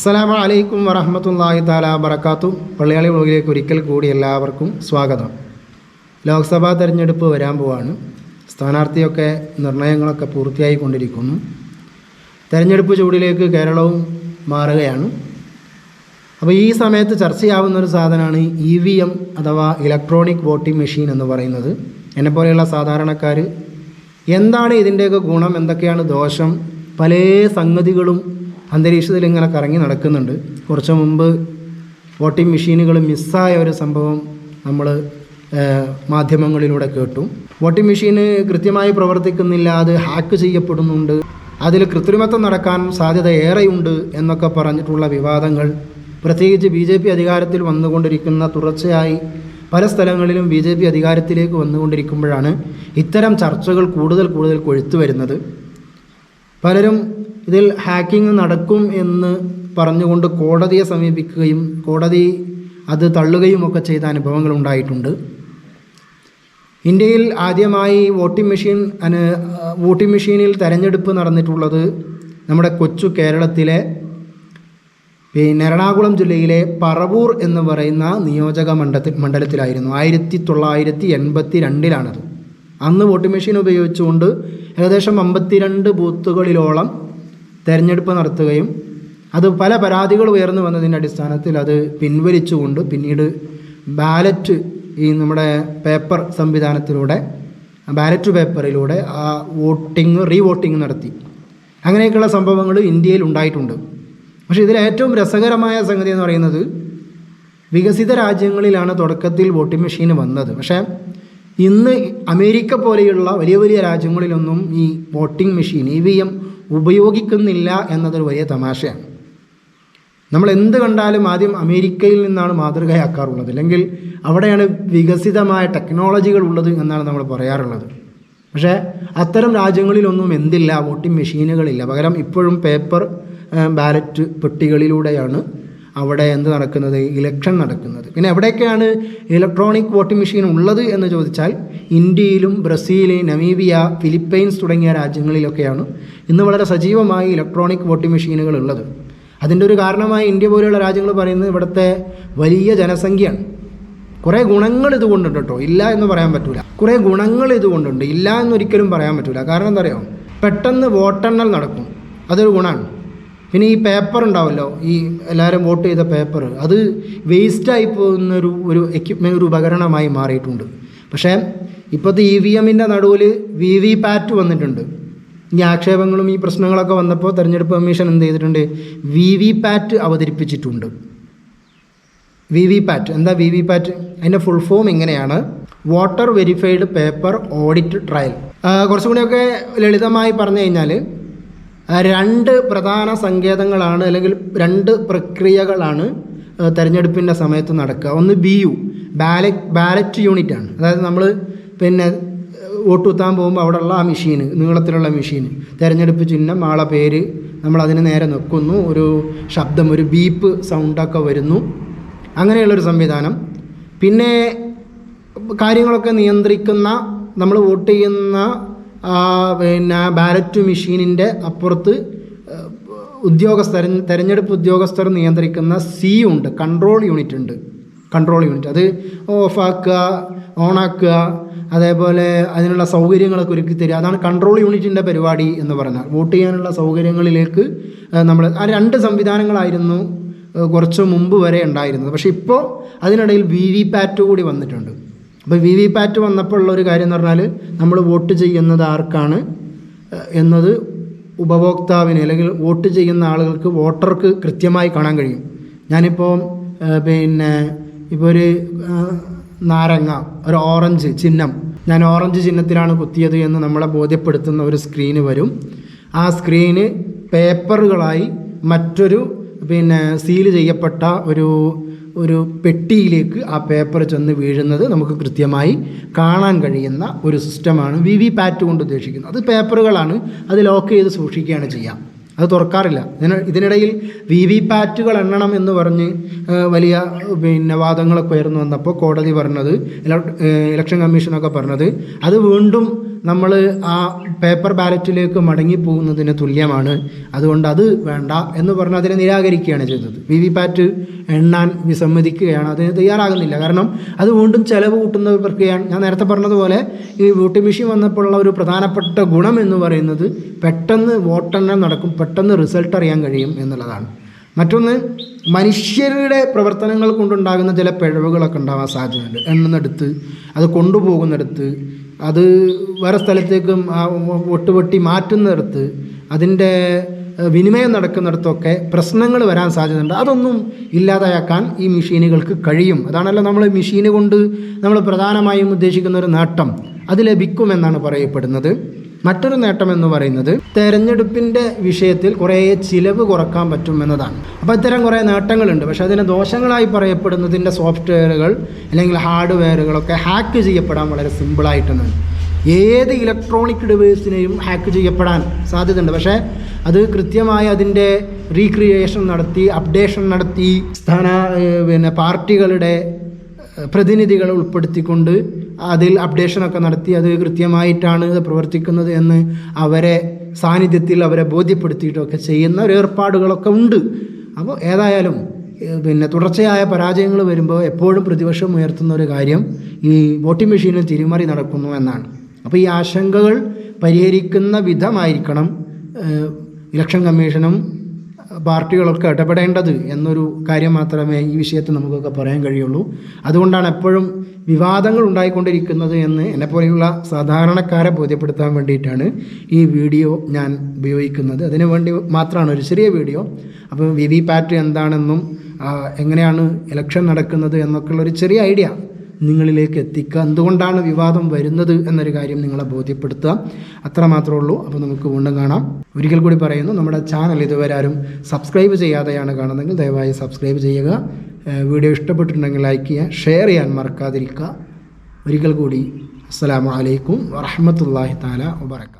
അസ്സലാമു അലൈക്കും വറഹമത്തല്ലാഹി താല വബറകാത്തു. പള്ളിയാളി വ്ളോഗിലേക്ക് ഒരിക്കൽ കൂടി എല്ലാവർക്കും സ്വാഗതം. ലോക്സഭാ തെരഞ്ഞെടുപ്പ് വരാൻ പോവാണ്. സ്ഥാനാർത്ഥിയൊക്കെ നിർണയങ്ങളൊക്കെ പൂർത്തിയായി കൊണ്ടിരിക്കുന്നു തെരഞ്ഞെടുപ്പ് ചൂടിലേക്ക് കേരളവും മാറുകയാണ്. അപ്പോൾ ഈ സമയത്ത് ചർച്ചയാവുന്ന ഒരു സാധനമാണ് ഇ വി എം അഥവാ ഇലക്ട്രോണിക് വോട്ടിംഗ് മെഷീൻ എന്ന് പറയുന്നത്. എന്നെപ്പോലെയുള്ള സാധാരണക്കാർ എന്താണ് ഇതിന്റെയൊക്കെ ഗുണം എന്തൊക്കെയാണ് ദോഷം പല സംഗതികളും അന്തരീക്ഷത്തിൽ ഇങ്ങനെ കറങ്ങി നടക്കുന്നുണ്ട്. കുറച്ച് മുമ്പ് വോട്ടിംഗ് മെഷീനുകൾ മിസ്സായ ഒരു സംഭവം നമ്മൾ മാധ്യമങ്ങളിലൂടെ കേട്ടു. വോട്ടിംഗ് മെഷീന് കൃത്യമായി പ്രവർത്തിക്കുന്നില്ല അത് ഹാക്ക് ചെയ്യപ്പെടുന്നുണ്ട്. അതിൽ കൃത്രിമത്വം നടക്കാൻ സാധ്യത ഏറെയുണ്ട് എന്നൊക്കെ പറഞ്ഞിട്ടുള്ള വിവാദങ്ങൾ. പ്രത്യേകിച്ച് ബി ജെ പി അധികാരത്തിൽ വന്നുകൊണ്ടിരിക്കുന്ന തുടർച്ചയായി പല സ്ഥലങ്ങളിലും ബി ജെ പി അധികാരത്തിലേക്ക് വന്നുകൊണ്ടിരിക്കുമ്പോഴാണ് ഇത്തരം ചർച്ചകൾ കൂടുതൽ കൂടുതൽ കൊഴുത്തു വരുന്നത്. പലരും ഇതിൽ ഹാക്കിംഗ് നടക്കും എന്ന് പറഞ്ഞുകൊണ്ട് കോടതിയെ സമീപിക്കുകയും കോടതി അത് തള്ളുകയും ഒക്കെ ചെയ്ത അനുഭവങ്ങൾ ഉണ്ടായിട്ടുണ്ട്. ഇന്ത്യയിൽ ആദ്യമായി വോട്ടിംഗ് മെഷീൻ വോട്ടിംഗ് മെഷീനിൽ തെരഞ്ഞെടുപ്പ് നടന്നിട്ടുള്ളത് നമ്മുടെ കൊച്ചു കേരളത്തിലെ പിന്നെ എറണാകുളം ജില്ലയിലെ പറവൂർ എന്ന് പറയുന്ന നിയോജക മണ്ഡലത്തിൽ മണ്ഡലത്തിലായിരുന്നു. ആയിരത്തി തൊള്ളായിരത്തി എൺപത്തി രണ്ടിലാണത് അന്ന് വോട്ടിംഗ് മെഷീൻ ഉപയോഗിച്ചുകൊണ്ട് ഏകദേശം അമ്പത്തിരണ്ട് ബൂത്തുകളിലോളം തെരഞ്ഞെടുപ്പ് നടത്തുകയും അത് പല പരാതികൾ ഉയർന്നു വന്നതിന്റെ അടിസ്ഥാനത്തിൽ അത് പിൻവലിച്ചുകൊണ്ട് പിന്നീട് ബാലറ്റ് ഈ നമ്മുടെ പേപ്പർ സംവിധാനത്തിലൂടെ ബാലറ്റ് പേപ്പറിലൂടെ ആ വോട്ടിംഗ് റീ വോട്ടിംഗ് നടത്തി. അങ്ങനെയൊക്കെയുള്ള സംഭവങ്ങൾ ഇന്ത്യയിൽ ഉണ്ടായിട്ടുണ്ട്. പക്ഷേ ഇതിൽ ഏറ്റവും രസകരമായ സംഗതി എന്ന് പറയുന്നത് വികസിത രാജ്യങ്ങളിലാണ് തുടക്കത്തിൽ വോട്ടിംഗ് മെഷീൻ വന്നത്. പക്ഷേ ഇന്ന് അമേരിക്ക പോലെയുള്ള വലിയ വലിയ രാജ്യങ്ങളിലൊന്നും ഈ voting machine E V M ഉപയോഗിക്കുന്നില്ല എന്നതൊരു വലിയ തമാശയാണ്. നമ്മൾ എന്ത് കണ്ടാലും ആദ്യം അമേരിക്കയിൽ നിന്നാണ് മാതൃകയാക്കാറുള്ളത്. അല്ലെങ്കിൽ അവിടെയാണ് വികസിതമായ ടെക്നോളജികൾ ഉള്ളത് എന്നാണ് നമ്മൾ പറയാറുള്ളത്. പക്ഷേ അത്തരം രാജ്യങ്ങളിലൊന്നും എന്തില്ല വോട്ടിംഗ് മെഷീനുകളില്ല. പകരം ഇപ്പോഴും പേപ്പർ ബാലറ്റ് പെട്ടികളിലൂടെയാണ് അവിടെ എന്ത് നടക്കുന്നത്? ഇലക്ഷൻ നടക്കുന്നത്. പിന്നെ എവിടെയൊക്കെയാണ് ഇലക്ട്രോണിക് വോട്ടിംഗ് മെഷീൻ ഉള്ളത് എന്ന് ചോദിച്ചാൽ ഇന്ത്യയിലും ബ്രസീൽ നമീബിയ ഫിലിപ്പൈൻസ് തുടങ്ങിയ രാജ്യങ്ങളിലൊക്കെയാണ് ഇന്ന് വളരെ സജീവമായി ഇലക്ട്രോണിക് വോട്ടിംഗ് മെഷീനുകൾ ഉള്ളത്. അതിന്റെ ഒരു കാരണമായി ഇന്ത്യ പോലെയുള്ള രാജ്യങ്ങൾ പറയുന്നത് ഇവിടുത്തെ വലിയ ജനസംഖ്യയാണ്. കുറേ ഗുണങ്ങൾ ഇതുകൊണ്ടുണ്ട് കേട്ടോ. ഇല്ല എന്ന് പറയാൻ പറ്റില്ല കുറേ ഗുണങ്ങൾ ഇതുകൊണ്ടുണ്ട്. ഇല്ല എന്നൊരിക്കലും പറയാൻ പറ്റില്ല കാരണം എന്താ പറയുക പെട്ടെന്ന് വോട്ടെണ്ണൽ നടക്കും. അതൊരു ഗുണമാണ്. പിന്നെ ഈ പേപ്പർ ഉണ്ടാവുമല്ലോ ഈ എല്ലാവരും വോട്ട് ചെയ്ത പേപ്പർ അത് വേസ്റ്റായി പോകുന്നൊരു ഒരു എക്യുപ്മെന്റ് ഒരു ഉപകരണമായി മാറിയിട്ടുണ്ട്. പക്ഷേ ഇപ്പോഴത്തെ ഇ വി എമ്മിന്റെ നടുവിൽ വി വി പാറ്റ് വന്നിട്ടുണ്ട്. ഈ ആക്ഷേപങ്ങളും ഈ പ്രശ്നങ്ങളൊക്കെ വന്നപ്പോൾ തെരഞ്ഞെടുപ്പ് കമ്മീഷൻ എന്ത് ചെയ്തിട്ടുണ്ട്? വി വി പാറ്റ് അവതരിപ്പിച്ചിട്ടുണ്ട്. വി വി പാറ്റ് എന്താ വി വി പാറ്റ് അതിന്റെ ഫുൾ ഫോം ഇങ്ങനെയാണ്. Water verified paper audit trail കുറച്ചും കൂടിയൊക്കെ ലളിതമായി പറഞ്ഞു കഴിഞ്ഞാൽ രണ്ട് പ്രധാന സങ്കേതങ്ങളാണ് അല്ലെങ്കിൽ രണ്ട് പ്രക്രിയകളാണ് തെരഞ്ഞെടുപ്പിന്റെ സമയത്ത് നടക്കുക. ഒന്ന് B U ballot ballot unit ആണ്. അതായത് നമ്മൾ പിന്നെ വോട്ട് കുത്താൻ പോകുമ്പോൾ അവിടെയുള്ള ആ മെഷീൻ നീളത്തിലുള്ള മെഷീൻ തിരഞ്ഞെടുപ്പ് ചിഹ്നം ആളെ പേര് നമ്മൾ അതിന് നേരെ നിൽക്കുന്നു. ഒരു ശബ്ദം ഒരു ബീപ്പ് സൗണ്ടൊക്കെ വരുന്നു. അങ്ങനെയുള്ളൊരു സംവിധാനം. പിന്നെ കാര്യങ്ങളൊക്കെ നിയന്ത്രിക്കുന്ന നമ്മൾ വോട്ട് ചെയ്യുന്ന പിന്നെ ബാലറ്റ് മെഷീനിന്റെ അപ്പുറത്ത് ഉദ്യോഗസ്ഥർ തെരഞ്ഞെടുപ്പ് ഉദ്യോഗസ്ഥർ നിയന്ത്രിക്കുന്ന സി ഉണ്ട് കൺട്രോൾ യൂണിറ്റ് ഉണ്ട് കൺട്രോൾ യൂണിറ്റ്. അത് ഓഫാക്കുക ഓണാക്കുക അതേപോലെ അതിനുള്ള സൗകര്യങ്ങളൊക്കെ ഒരുക്കി തരിക. അതാണ് കൺട്രോൾ യൂണിറ്റിന്റെ പരിപാടി എന്ന് പറഞ്ഞാൽ. വോട്ട് ചെയ്യാനുള്ള സൗകര്യങ്ങളിലേക്ക് നമ്മൾ ആ രണ്ട് സംവിധാനങ്ങളായിരുന്നു കുറച്ച് മുമ്പ് വരെ ഉണ്ടായിരുന്നത്. പക്ഷേ ഇപ്പോൾ അതിനിടയിൽ വി വി പാറ്റ് കൂടി വന്നിട്ടുണ്ട്. അപ്പോൾ വി വി പാറ്റ് വന്നപ്പോൾ ഉള്ള ഒരു കാര്യം എന്ന് പറഞ്ഞാൽ നമ്മൾ വോട്ട് ചെയ്യുന്നത് ആർക്കാണ്? എന്നത് ഉപഭോക്താവിന് അല്ലെങ്കിൽ വോട്ട് ചെയ്യുന്ന ആളുകൾക്ക് വോട്ടർക്ക് കൃത്യമായി കാണാൻ കഴിയും. ഞാനിപ്പോൾ പിന്നെ ഇപ്പോൾ ഒരു നാരങ്ങ ഒരു ഓറഞ്ച് ചിഹ്നം. ഞാൻ ഓറഞ്ച് ചിഹ്നത്തിലാണ് കുത്തിയത് എന്ന് നമ്മളെ ബോധ്യപ്പെടുത്തുന്ന ഒരു സ്ക്രീന് വരും. ആ സ്ക്രീന് പേപ്പറുകളായി മറ്റൊരു പിന്നെ സീൽ ചെയ്യപ്പെട്ട ഒരു ഒരു പെട്ടിയിലേക്ക് ആ പേപ്പർ ചെന്ന് വീഴുന്നത് നമുക്ക് കൃത്യമായി കാണാൻ കഴിയുന്ന ഒരു സിസ്റ്റമാണ് വി വി പാറ്റ് കൊണ്ട് ഉദ്ദേശിക്കുന്നത്. അത് പേപ്പറുകളാണ്. അത് ലോക്ക് ചെയ്ത് സൂക്ഷിക്കുകയാണ് ചെയ്യാം. അത് തുറക്കാറില്ല. ഇതിന് ഇതിനിടയിൽ വി വി പാറ്റുകൾ എണ്ണണം എന്ന് പറഞ്ഞ് വലിയ പിന്നെ വാദങ്ങളൊക്കെ ഉയർന്നു വന്നപ്പോൾ കോടതി പറഞ്ഞത് ഇലക്ഷൻ കമ്മീഷനൊക്കെ പറഞ്ഞത് അത് വീണ്ടും നമ്മൾ ആ പേപ്പർ ബാലറ്റിലേക്ക് മടങ്ങിപ്പോകുന്നതിന് തുല്യമാണ്. അതുകൊണ്ട് അത് വേണ്ട എന്ന് പറഞ്ഞ് അതിനെ നിരാകരിക്കുകയാണ് ചെയ്തത് വി വി പാറ്റ് എണ്ണാൻ വിസമ്മതിക്കുകയാണ്. അതിന് തയ്യാറാകുന്നില്ല. കാരണം അത് വീണ്ടും ചെലവ് കൂട്ടുന്ന ഒരു പ്രക്രിയയാണ്. ഞാൻ നേരത്തെ പറഞ്ഞതുപോലെ ഈ വോട്ടിംഗ് മെഷീൻ വന്നപ്പോഴുള്ള ഒരു പ്രധാനപ്പെട്ട ഗുണം എന്ന് പറയുന്നത് പെട്ടെന്ന് വോട്ടെണ്ണം നടക്കും പെട്ടെന്ന് റിസൾട്ട് അറിയാൻ കഴിയും എന്നുള്ളതാണ്. മറ്റൊന്ന് മനുഷ്യരുടെ പ്രവർത്തനങ്ങൾ കൊണ്ടുണ്ടാകുന്ന ചില പിഴവുകളൊക്കെ ഉണ്ടാവാൻ സാധ്യതയുണ്ട്. എണ്ണുന്നിടത്ത് അത് കൊണ്ടുപോകുന്നിടത്ത് അത് വേറെ സ്ഥലത്തേക്കും ഒട്ടുപൊട്ടി മാറ്റുന്നിടത്ത് അതിന്റെ വിനിമയം നടക്കുന്നിടത്തൊക്കെ പ്രശ്നങ്ങൾ വരാൻ സാധ്യതയുണ്ട്. അതൊന്നും ഇല്ലാതാക്കാൻ ഈ മെഷീനുകൾക്ക് കഴിയും. അതാണല്ലോ നമ്മൾ മെഷീന് കൊണ്ട് നമ്മൾ പ്രധാനമായും ഉദ്ദേശിക്കുന്ന ഒരു നേട്ടം. അത് ലഭിക്കുമെന്നാണ് പറയപ്പെടുന്നത്. മറ്റൊരു നേട്ടം എന്ന് പറയുന്നത് തെരഞ്ഞെടുപ്പിന്റെ വിഷയത്തിൽ കുറേ ചിലവ് കുറയ്ക്കാൻ പറ്റും എന്നതാണ്. അപ്പോൾ ഇത്തരം കുറേ നേട്ടങ്ങളുണ്ട്. പക്ഷേ അതിന് ദോഷങ്ങളായി പറയപ്പെടുന്നതിന്റെ സോഫ്റ്റ്വെയറുകൾ അല്ലെങ്കിൽ ഹാർഡ്വെയറുകളൊക്കെ ഹാക്ക് ചെയ്യപ്പെടാൻ വളരെ സിമ്പിളായിട്ടാണ്. ഏത് ഇലക്ട്രോണിക് ഡിവൈസിനെയും ഹാക്ക് ചെയ്യപ്പെടാൻ സാധ്യതയുണ്ട്. പക്ഷേ അത് കൃത്യമായി അതിന്റെ റീക്രിയേഷൻ നടത്തി അപ്ഡേഷൻ നടത്തി സ്ഥാന പിന്നെ പാർട്ടികളുടെ പ്രതിനിധികളെ ഉൾപ്പെടുത്തിക്കൊണ്ട് അതിൽ അപ്ഡേഷനൊക്കെ നടത്തി അത് കൃത്യമായിട്ടാണ് പ്രവർത്തിക്കുന്നത് എന്ന് അവരെ സാന്നിധ്യത്തിൽ അവരെ ബോധ്യപ്പെടുത്തിയിട്ടൊക്കെ ചെയ്യുന്ന ഒരു ഏർപ്പാടുകളൊക്കെ ഉണ്ട്. അപ്പോൾ ഏതായാലും പിന്നെ തുടർച്ചയായ പരാജയങ്ങൾ വരുമ്പോൾ എപ്പോഴും പ്രതിപക്ഷം ഉയർത്തുന്ന ഒരു കാര്യം ഈ വോട്ടിംഗ് മെഷീനിൽ തിരിമറി നടക്കുന്നു എന്നാണ്. അപ്പോൾ ഈ ആശങ്കകൾ പരിഹരിക്കുന്ന വിധമായിരിക്കണം ഇലക്ഷൻ കമ്മീഷനും പാർട്ടികളൊക്കെ ഇടപെടേണ്ടത് എന്നൊരു കാര്യം മാത്രമേ ഈ വിഷയത്തിൽ നമുക്കൊക്കെ പറയാൻ കഴിയുള്ളൂ. അതുകൊണ്ടാണ് എപ്പോഴും വിവാദങ്ങൾ ഉണ്ടായിക്കൊണ്ടിരിക്കുന്നത് എന്ന് എന്നെപ്പോലെയുള്ള സാധാരണക്കാരെ ബോധ്യപ്പെടുത്താൻ വേണ്ടിയിട്ടാണ് ഈ വീഡിയോ ഞാൻ ഉപയോഗിക്കുന്നത്. അതിനു വേണ്ടി മാത്രമാണ് ഒരു ചെറിയ വീഡിയോ. അപ്പോൾ വി വി പാറ്റ് എന്താണെന്നും എങ്ങനെയാണ് ഇലക്ഷൻ നടക്കുന്നത് എന്നൊക്കെയുള്ള ഒരു ചെറിയ ഐഡിയ നിങ്ങളിലേക്ക് എത്തിക്കുക. എന്തുകൊണ്ടാണ് വിവാദം വരുന്നത് എന്നൊരു കാര്യം നിങ്ങളെ ബോധ്യപ്പെടുത്തുക. അത്ര മാത്രമേ ഉള്ളൂ. അപ്പോൾ നമുക്ക് വീണ്ടും കാണാം. ഒരിക്കൽ കൂടി പറയുന്നു നമ്മുടെ ചാനൽ ഇതുവരെ ആരും സബ്സ്ക്രൈബ് ചെയ്യാതെയാണ് കാണുന്നതെങ്കിൽ ദയവായി സബ്സ്ക്രൈബ് ചെയ്യുക. വീഡിയോ ഇഷ്ടപ്പെട്ടിട്ടുണ്ടെങ്കിൽ ലൈക്ക് ചെയ്യുക ഷെയർ ചെയ്യാൻ മറക്കാതിരിക്കുക. ഒരിക്കൽ കൂടി അസ്സലാമു അലൈക്കും വറഹ്മത്തുള്ളാഹി താല വബറകാത്ത്